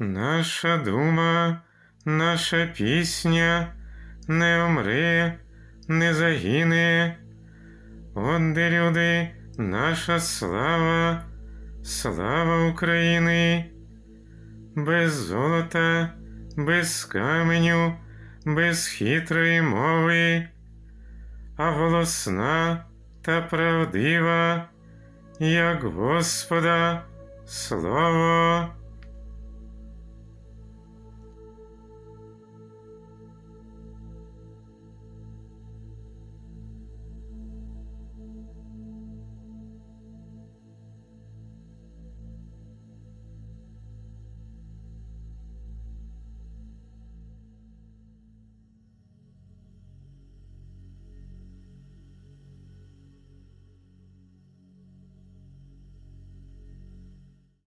Наша дума, наша пісня не умри, не загине. Онде люди, наша слава, слава України, без золота, без каменю, без хитрої мови, а голосна та правдива, як Господа слово.